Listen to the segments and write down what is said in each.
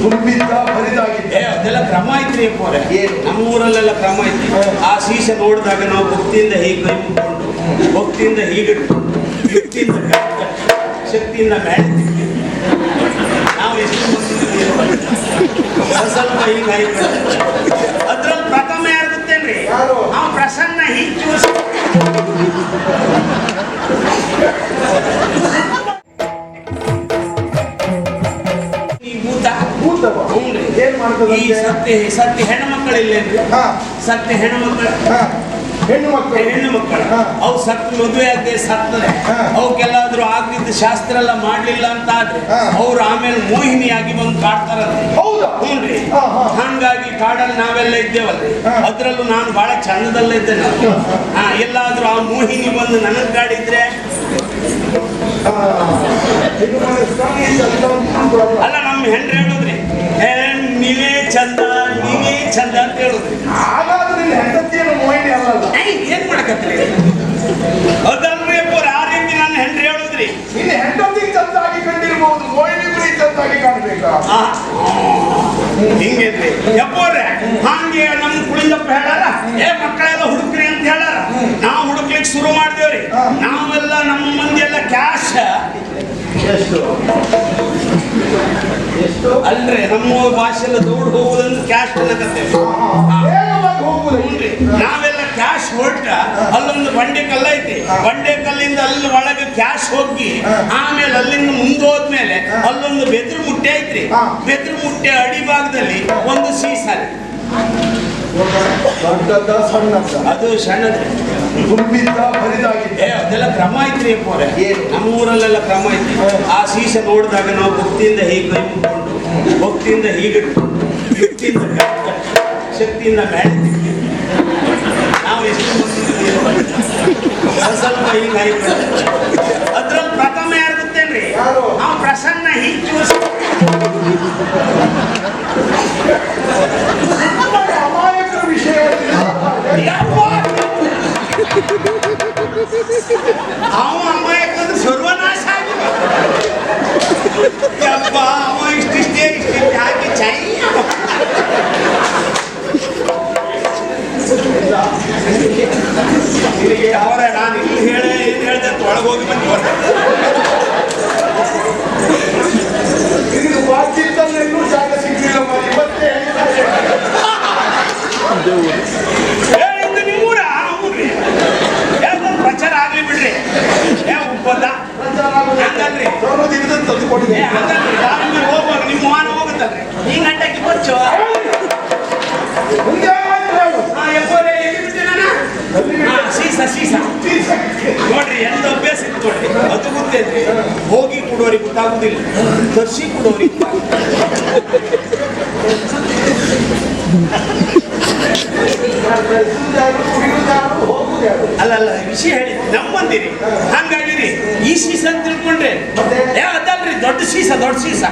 ತುಂಬಿದ್ದ ಬರಿದಾಗಿದ್ದ. ಅದೆಲ್ಲ ಕ್ರಮ ಐತ್ರಿ ಏನು? ನಮ್ಮೂರಲ್ಲೆಲ್ಲ ಕ್ರಮ ಐತಿ ಆ ಶೀಶ ನೋಡಿದಾಗ ನಾವು ಭಕ್ತಿಯಿಂದ ಹೀಗೆ ಕೈ ಮುಟ್ಕೊಂಡು ಭಕ್ತಿಯಿಂದ ಹೀಗಿಟ್ಟು ಯುಕ್ತಿಯಿಂದ ಶಕ್ತಿಯಿಂದ ಮೇಲೆ ನಾವು ಎಷ್ಟು ಸ್ವಲ್ಪ ಹೀಗೆ ಅದ್ರಲ್ಲಿ ಪ್ರಥಮ ಯಾರು ಗೊತ್ತೇನ್ರಿ? ನಾವು ಪ್ರಸನ್ನ ಹೀಗೆ ಈ ಈ ಸತ್ಯ ಸತ್ಯ ಹೆಣ್ಣು ಮಕ್ಕಳಿಲ್ಲೇನ್ರಿ ಹಾ. ಸತ್ಯ ಹೆಣ್ಣು ಮಕ್ಕಳು. ಹೆಣ್ಣು ಮಕ್ಕಳು. ಹೆಣ್ಣು ಮಕ್ಕಳು. ಅವು ಸತ್ ಮದುವೆ ಆಗದೆ ಸತ್ತರೆ. ಅವಕ್ಕೆಲ್ಲಾದ್ರೂ ಆಗಿದ್ದ ಶಾಸ್ತ್ರ ಎಲ್ಲ ಮಾಡ್ಲಿಲ್ಲ ಅಂತ ಆದ್ರೆ. ಅವ್ರು ಆಮೇಲೆ ಮೋಹಿನಿಯಾಗಿ ಬಂದು ಕಾಡ್ತಾರಂತೆ ಹೌದು. ಹ್ಞೂನ್ರಿ. ಹಂಗಾಗಿ ಕಾಡಲ್ಲಿ ನಾವೆಲ್ಲ ಇದ್ದೇವಲ್ರಿ. ಅದ್ರಲ್ಲೂ ನಾನು ಬಹಳ ಚಂದದಲ್ಲೇ ಇದ್ದೇನೆ. ಹಾ ಎಲ್ಲಾದ್ರೂ ಆ ಮೋಹಿನಿ ಬಂದು ನನಗ್ ಕಾಡಿದ್ರೆ. ಅಲ್ಲ ನಮ್ಮ ಹೆಂಡ್ರೆ ಹೇಳುದ್ರಿ. ನೀವೇ ಚಂದ ನೀವೇ ಚಂದ ಅಂತ ಹೇಳುದ್ರಿ ಹಾಗಾದ್ರೆ ನಿನ್ನ ಹೆಂಡತಿಯನ್ನು ಮೋಹಿನಿ ಅಲ್ಲ ಏನ್ ಮಾಡಕತ್ರಿ ಅದಲ್ರಿ ಅಪ್ಪವ್ರ ಆ ರೀತಿ ನನ್ನ ಹೆಂಡ್ರಿ ಹೇಳುದ್ರಿ. ನಿನ್ನ ಹೆಂಡತಿ ಚಂದಾಗಿ ಕಂಡಿರ್ಬಹುದು ಮೋಹಿನಿ ಬರೀ ಚಂದಾಗಿ ಕಾಣ್ಬೇಕಾ? ಹಿಂಗೇನ್ರಿ? ಯಪ್ಪೋರ್ರೆ ಹಾಂಗೆ ನಮ್ ಕುಳಿಂದಪ್ಪ ಹೇಳಾರ ಏ ಮಕ್ಕಳೆಲ್ಲ ಹುಡುಕ್ರಿ ಅಂತ ಹೇಳಾರ ನಾವು ಹುಡುಕ್ಲಿಕ್ಕೆ ಶುರು ಮಾಡ್ದೇವ್ರಿ. ನಾವೆಲ್ಲ ನಮ್ಮ ಮಂದಿ ಎಲ್ಲ ಕ್ಯಾಶ್. ಎಷ್ಟು? ಅಲ್ರಿ ನಮ್ಮ ಭಾಷೆಲ್ಲ ದೌಡ್ ಹೋಗೋದನ್ನ ಕ್ಯಾಶ್ ಅನ್ನಕತ್ತೇವೆ ನಾವೆಲ್ಲ ಕ್ಯಾಶ್ ಹೊರಟ ಅಲ್ಲೊಂದು ಬಂಡೆ ಕಲ್ಲ ಐತಿ. ಬಂಡೆ ಕಲ್ಲಿಂದ ಅಲ್ಲಿ ಒಳಗೆ ಕ್ಯಾಶ್ ಹೋಗಿ ಆಮೇಲೆ ಅಲ್ಲಿಂದ ಮುಂದೆ ಹೋದ್ಮೇಲೆ ಅಲ್ಲೊಂದು ಬೆದ್ರು ಮುಟ್ಟೆ ಐತ್ರಿ. ಬೆದ್ರು ಮುಟ್ಟೆ ಅಡಿಭಾಗದಲ್ಲಿ ಒಂದು ಸಣ್ಣದ ಅದು ಸಣ್ಣದ್ರಿ. ಅದೆಲ್ಲ ಕ್ರಮ ಐತ್ರಿ? ನಮ್ಮೂರಲ್ಲೆಲ್ಲ ಕ್ರಮ ಐತಿ ಆ ಶೀಶ ನೋಡಿದಾಗ ನಾವು ಭಕ್ತಿಯಿಂದ ಹೇಗೆ ಕೈ ಭಕ್ತಿಯಿಂದ ಹೀಗಿಟ್ಟು ಯುಕ್ತಿಯಿಂದ ಶಕ್ತಿಯಿಂದ ಮೇಲೆ ನಾವು ಎಷ್ಟು ಸ್ವಲ್ಪ ಹೀಗೆ ಹೀಗೆ ಅದ್ರಲ್ಲಿ ಪ್ರಥಮ ಯಾರು ಗೊತ್ತೇನ್ರಿ? ನಾವು ಪ್ರಸನ್ನ ಹಿಂಚು ನಮಗೆ ಅವ ಅಮ್ಮ ಯಾಕಂದ್ರೆ ಸರ್ವನಾಶ ಆಗಿಲ್ಲ ಯಪ್ಪ ಅವ ಇಷ್ಟಿಷ್ಟೇ ಇಷ್ಟಿಷ್ಟೇ ಹಾಕಿ ಚೈ ಅವರೇ, ನಾನು ಇಲ್ಲಿ ಹೇಳಿ ಏನು ಹೇಳ್ದೆ ಅಂತ ಒಳಗೆ ಹೋಗಿ ಬಂದವರ ಇದು ವಾಚಿದ್ದಲ್ಲೆಲ್ಲೂ ಜಾಗ ಸಿಗ್ಲಿಲ್ಲ ಮರಿ ಇವತ್ತೇ ಏ ಇದು ನಿಮ್ಮೂರ ಹ್ಞೂನ್ರಿ ಯಾವ್ದೊಂದು ಪ್ರಚಾರ ಆಗ್ಲಿ ಬಿಡ್ರಿ ಏ ಒಪ್ಪದ ಹಂಗಲ್ರಿ ಸರ್ವದಿಂದ ತಂದುಕೊಂಡಿದೆ ಏ ಹಂಗಲ್ರಿ ನಿಮ್ಮ ವಾಹನ ಹೋಗುತ್ತಲ್ರಿ ಬಿಟ್ಟೆ ನಾನು ಹಾ ಸೀಸ ಸೀಸ ನೋಡ್ರಿ ಎಂತ ಅಭ್ಯಾಸ ಇತ್ತು ನೋಡ್ರಿ ಅದು ಗೊತ್ತೇನ್ರಿ ಹೋಗಿ ಕೊಡೋರಿಗೆ ಗೊತ್ತಾಗುದಿಲ್ಲ ತರ್ಸಿ ಕೊಡೋರಿಗೆ ಅಲ್ಲ ಅಲ್ಲ ವಿಷಯ ಹೇಳಿ ನಮ್ಮಂದಿರಿ ಬಂದಿರಿ ಹಂಗಾಗಿರಿ ಈ ಸೀಸನ್ ತಿಳ್ಕೊಂಡ್ರೆ? ದೊಡ್ಡ ಸೀಸ ದೊಡ್ಡ ಸೀಸ.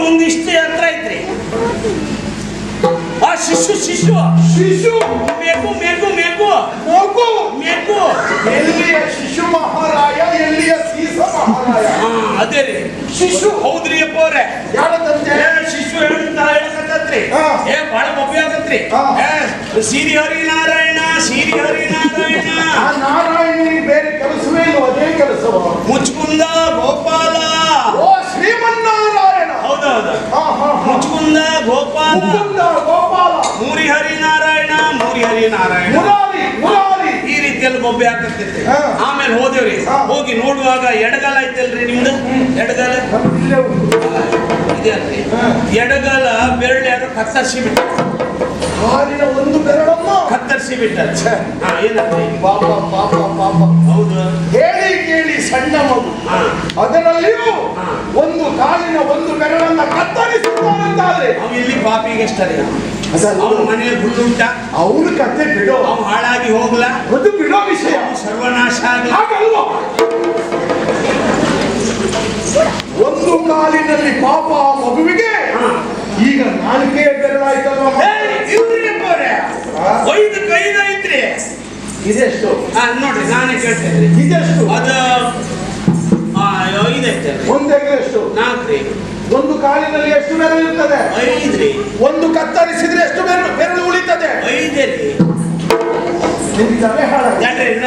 ಒಂದಿಷ್ಟು ಹತ್ರ ಐತ್ರಿ. ಆ ಶಿಶು ಶಿಶು. ಶಿಶು. ಮೇಕು ಮೇಕು ಮೇಕು. ಮಗು ಮೇಕು. ಎಲ್ಲಿಯ ಶಿಶು ಮಹಾರಾಯ ಎಲ್ಲಿಯ ಸೀಸ ಮಹಾರಾಯ? ಅದೇ ರೀ. ಶಿಶು. ಹೌದ್ರಿ ಅಪ್ಪ ಅವ್ರೆ ಯಾರದಂತೆ ಶಿಶು ಹೇಳಕತ್ತತ್ರಿ ಹಾ. ಏ ಬಾಳ ಮಬ್ಬಿ ಆಗತ್ರಿ. ಹಾ. ಏ ನಾರಾಯಣ ಹರಿನಾರಾಯಣ ಸಿರಿ ಹರಿನಾರಾಯಣ ನಾರಾಯಣ ನಾರಾಯಣನಿಗೆ ಬೇರೆ ಕೆಲಸವೇ ಇಲ್ಲ ಅದೇ ಕೆಲಸ ಮುಚ್ಕುಂದ ಗೋಪಾಲ ಓ ಮುಚ್ಕುಂದ ಗೋಪಾಲ. ಮುರಿ ಹರಿ ನಾರಾಯಣ ಮುರಿ ಮೂರಿ ನಾರಾಯಣ ಈ ರೀತಿಯಲ್ಲಿ ಗೊಬ್ಬೆ ಹಾಕತ್ತಿದ್ರಿ ಆಮೇಲೆ ಹೋದೇವ್ರಿ. ಹೋಗಿ ನೋಡುವಾಗ ಎಡಗಾಲ ಐತಲ್ರಿ ನಿಮ್ದು? ಎಡಗಾಲ. ಎಡಗಾಲ ಬೆರಳು ಯಾರು ಕತ್ತರಿಸಿ ಬಿಟ್ಟ. ಒಂದು ಬೆರಳಮ್ಮ ಕತ್ತರಿಸಿ ಬಿಟ್ಟ. ಹಾ ಏನಂದ್ರಿ? ಪಾಪ ಪಾಪ ಪಾಪ. ಹೌದು. ಸಣ್ಣ ಮಗು. ಅದರಲ್ಲಿಯೂ. ಒಂದು ಕಾಲಿನ ಒಂದು ಬೆರಳನ್ನ ಕತ್ತರಿಸುತ್ತಾನಂತಾದ್ರೆ ಇಲ್ಲಿ ಪಾಪಿಗೆ ಅವ್ರ. ಅವನ ಮನೆಯಲ್ಲಿ ಗುಂಡುಂಟ ಅವನ ಕತೆ ಬಿಡೋ. ಅವ್ ಹಾಳಾಗಿ ಹೋಗ್ಲಾ? ಅದು ಬಿಡೋ ವಿಷಯ. ಸರ್ವನಾಶ ಆಗಲ್ಲ ಒಂದು ಕಾಲಿನಲ್ಲಿ ಪಾಪ ಆ ಮಗುವಿಗೆ. ಈಗ ನಾಲ್ಕೇ ಬೆರಳಾಯ್ತಲ್ವ ಹಾ. ಇದೆಷ್ಟು? ನೋಡ್ರಿ ನಾನೇ ಕೇಳ್ತೇನೆ. ಇದೆಷ್ಟು? ಅದ ಆ, ಐದು ಐತೆ. ಒಂದೆಗೆ ಎಷ್ಟು? ನಾಲ್ಕು ರೀ ಒಂದು ಕಾಲಿನಲ್ಲಿ ಎಷ್ಟು ಬೆರಳು ಇರ್ತದೆ ಐದ್ರಿ. ಒಂದು ಕತ್ತರಿಸಿದ್ರೆ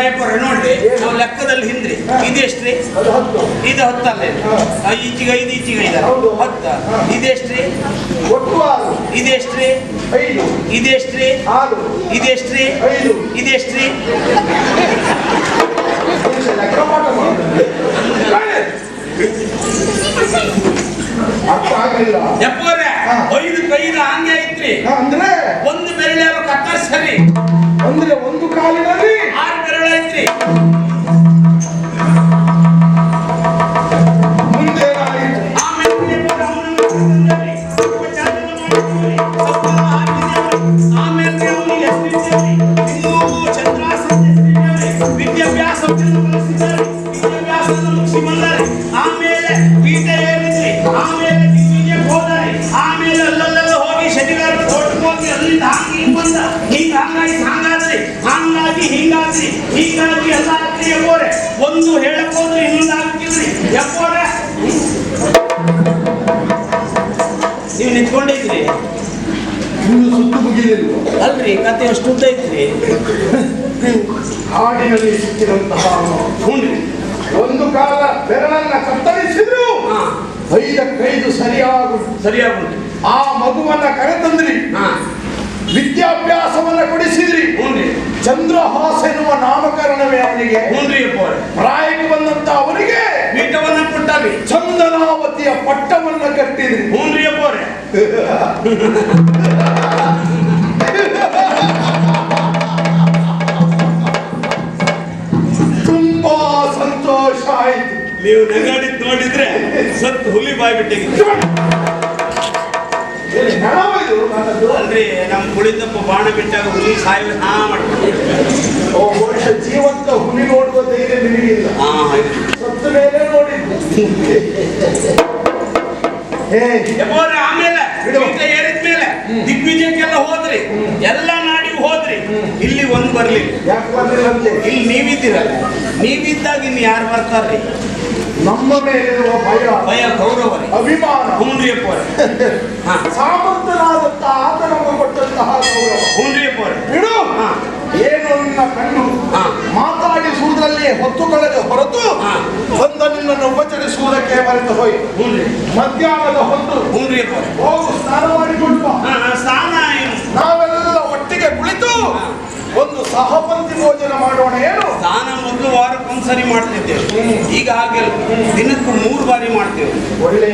ನಾಯಕರ ನೋಡ್ರಿ ನಾವು ಲೆಕ್ಕದಲ್ಲಿ ಹಿಂದ್ರಿ. ಇದೆಷ್ಟ್ರಿ ಇದು ಹತ್ತಲ್ಲೇ. ಈಚಿಗೆ ಐದು ಈಚಿಗೆ ಐದ. ಹತ್ತ. ಇದೆಷ್ಟ್ರಿ ಇದೆಷ್ಟ್ರಿ ಇದೆಷ್ಟ್ರಿ ಇದೆಷ್ಟ್ರಿ ಇದೆಷ್ಟ್ರಿ. ಐದು. ಕೈದ ಹಂಗೆ ಐತ್ರಿ. ಅಂದ್ರೆ? ಒಂದು ಬೆರಳ್ಯಾರು ಕತ್ತರಿಸರಿ ಅಂದ್ರೆ ಒಂದು ಕಾಲಿನಲ್ಲಿ ಆರು ಬೆರಳು ಐತ್ರಿ ಮುಂದೆ ಏನಾಯಿತು? ಆಮೇಲೆ ಎಪ್ಪೋರೆ ಅವನನ್ನ ಕರ್ಕೊಂಡ್ರಿ. ಸ್ವಲ್ಪ ಚಾಲನೆ ಮಾಡಿದ್ರಿ. ಸ್ವಲ್ಪ ಹಾಕಿದ್ರಿ. ಆಮೇಲೆ ಅವನಿಗೆ ಎಷ್ಟಿದ್ದೀರಿ? ಇನ್ನೂ ಚಂದ್ರಾಸನ ಎಷ್ಟಿದ್ದೀರಿ? ವಿದ್ಯಾಭ್ಯಾಸವನ್ನು ಕಲಿಸಿದ್ದಾರೆ ವಿದ್ಯಾಭ್ಯಾಸವನ್ನು ಮುಗಿಸಿ ಬಂದಾರೆ ಆಮೇಲೆ ಪೀಠ ಏರಿದ್ರಿ ಆಮೇಲೆ ದಿಗ್ವಿಜಯಕ್ಕೆ ಆಮೇಲೆ ಅಲ್ಲಲ್ಲೆಲ್ಲ ಹೋಗಿ ಶನಿವಾರ ತೋಟಕ್ಕೆ ಹೋಗಿ ಅಲ್ಲಿಂದ ಹಂಗೆ ಹಿಂಗ್ ಬಂದ ಹಿಂಗ ಹಂಗಾಗಿ ಹಂಗಾದ್ರಿ ಹಂಗಾಗಿ ಹಿಂಗಾದ್ರಿ ಹೀಗಾಗಿ ಎಲ್ಲ ಆಗ್ರಿ ಎಪ್ಪೋರೆ ಒಂದು ಹೇಳಕ್ ಹೋದ್ರೆ ಇನ್ನೊಂದು ಆಗ್ತಿದ್ರಿ ಎಪ್ಪೋರೆ ನೀವು ನಿಂತ್ಕೊಂಡಿದ್ರಿ ಸುತ್ತು ಮುಗಿಲಿಲ್ಲ. ಅಲ್ರಿ ಕತೆ ಅಷ್ಟು ಉದ್ದ ಐತ್ರಿ ಹಾಡಿನಲ್ಲಿ ಸಿಕ್ಕಿದಂತಹ ಒಂದು ಕಾಲ ಬೆರಳನ್ನ ಕತ್ತರಿಸಿದ್ರು. ಐದಕ್ಕೈದು ಸರಿಯಾಗ ಸರಿಯಾಗುತ್ತೆ ಆ ಮಗುವನ್ನ ಕರೆತಂದ್ರಿ. ವಿದ್ಯಾಭ್ಯಾಸವನ್ನ ಕೊಡಿಸಿದ್ರಿ. ಚಂದ್ರಹಾಸ ಎನ್ನುವ ನಾಮಕರಣವೇ ಅವನಿಗೆ. ಪ್ರಾಯಕ್ಕೆ ಬಂದಂತ ಅವರಿಗೆ ಪೀಠವನ್ನ ಕೊಟ್ಟಾರಿ ಚಂದನಾವತಿಯ ಪಟ್ಟವನ್ನ ಕಟ್ಟಿದ್ರಿ. ಹುನ್ರಿಯ ಪೋರೆ ತುಂಬಾ ಸಂತೋಷ ಆಯ್ತು. ನೀವು ಸತ್ತು ಹುಲಿ ಬಾಯಿ ಬಿಟ್ಟಿಗೆ? ಅಲ್ರಿ ನಮ್ ಕುಳಿತಪ್ಪ ಬಾಣ ಬಿಟ್ಟಾಗ ಹುಲಿ ಸಾಯುವ ಹಾ ಬಹುಶಃ ಜೀವಂತ ಹುಲಿ ನೋಡುವ ಧೈರ್ಯ ನಿನಗಿಲ್ಲ ಸತ್ತ ಮೇಲೆ ನೋಡಿದ್ದು. ಆಮೇಲೆ ಏರಿದ ಮೇಲೆ ದಿಗ್ವಿಜಯಕ್ಕೆಲ್ಲ ಹೋದ್ರಿ. ಎಲ್ಲ ನಾಡಿಗೆ ಹೋದ್ರಿ. ಇಲ್ಲಿ ಒಂದ್ ಅಂತೆ? ಇಲ್ಲಿ ನೀವಿದ್ದೀರ ನೀವಿದ್ದಾಗ ಇನ್ನು ಯಾರು ಬರ್ತಾರ್ರಿ? ನಮ್ಮ ಮೇಲಿರುವ ಭಯ ಭಯ ಗೌರವ ಅಭಿಮಾನ. ಹುಂಡ್ರಿಯ ಪೋರೆ ಹಾ. ಸಾಮರ್ಥ್ಯನಾದಂತ ಆತ ನಮಗೆ ಕೊಟ್ಟಂತಹ ಗೌರವ. ಹುಂಡ್ರಿಯ ಅಪ್ಪವ್ರೆ. ಬಿಡು. ಏನು ನಿನ್ನ ಕಣ್ಣು. ಮಾತಾಡಿಸುವುದರಲ್ಲಿ ಹೊತ್ತು ಕಳೆದ ಹೊರತು. ಬಂದ ನಿನ್ನನ್ನು ಉಪಚರಿಸುವುದಕ್ಕೆ ಮರೆತು ಹೋಯ್. ಹುಂಡ್ರಿ. ಮಧ್ಯಾಹ್ನದ ಹೊತ್ತು ಹುಂಡ್ರಿಯ ಪೋರೆ ಹೋಗು ಸ್ನಾನ ಮಾಡಿಕೊಂಡು ಸ್ನಾನ ನಾವೆಲ್ಲ ಒಟ್ಟಿಗೆ ಕುಳಿತು ಒಂದು ಸಹಪಂತಿ ಭೋಜನ ಮಾಡೋಣ ಏನು? ವಾರಕ್ಕೊಂದ್ಸರಿ ಮಾಡ್ತಿದ್ದೇವೆ ಈಗ ಹಾಗೆಲ್ಲ ದಿನಕ್ಕೂ ಮೂರು ಬಾರಿ ಮಾಡ್ತೇವೆ. ಒಳ್ಳೆ.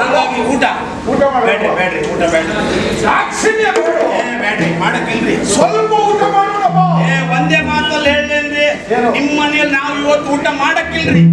ಹಾಗಾಗಿ ಊಟ. ಊಟ ಮಾಡಬೇಡ್ರಿ ಬೇಡ್ರಿ ಬೇಡ್ರಿ ಊಟ ಬೇಡ್ರಿ ಸಾಕ್ಷಿ ಬೇಡ. ಏ ಬೇಡ್ರಿ ಮಾಡಕ್ಕಿಲ್ರಿ ಸ್ವಲ್ಪ ಊಟ ಮಾಡೋಣ ಬಾ ಏ ಒಂದೇ ಮಾತಲ್ಲಿ ಹೇಳೇನ್ರಿ ಏನು? ನಿಮ್ಮ ಮನೆಯಲ್ಲಿ ನಾವು ಇವತ್ತು ಊಟ ಮಾಡಕ್ಕಿಲ್ರಿ?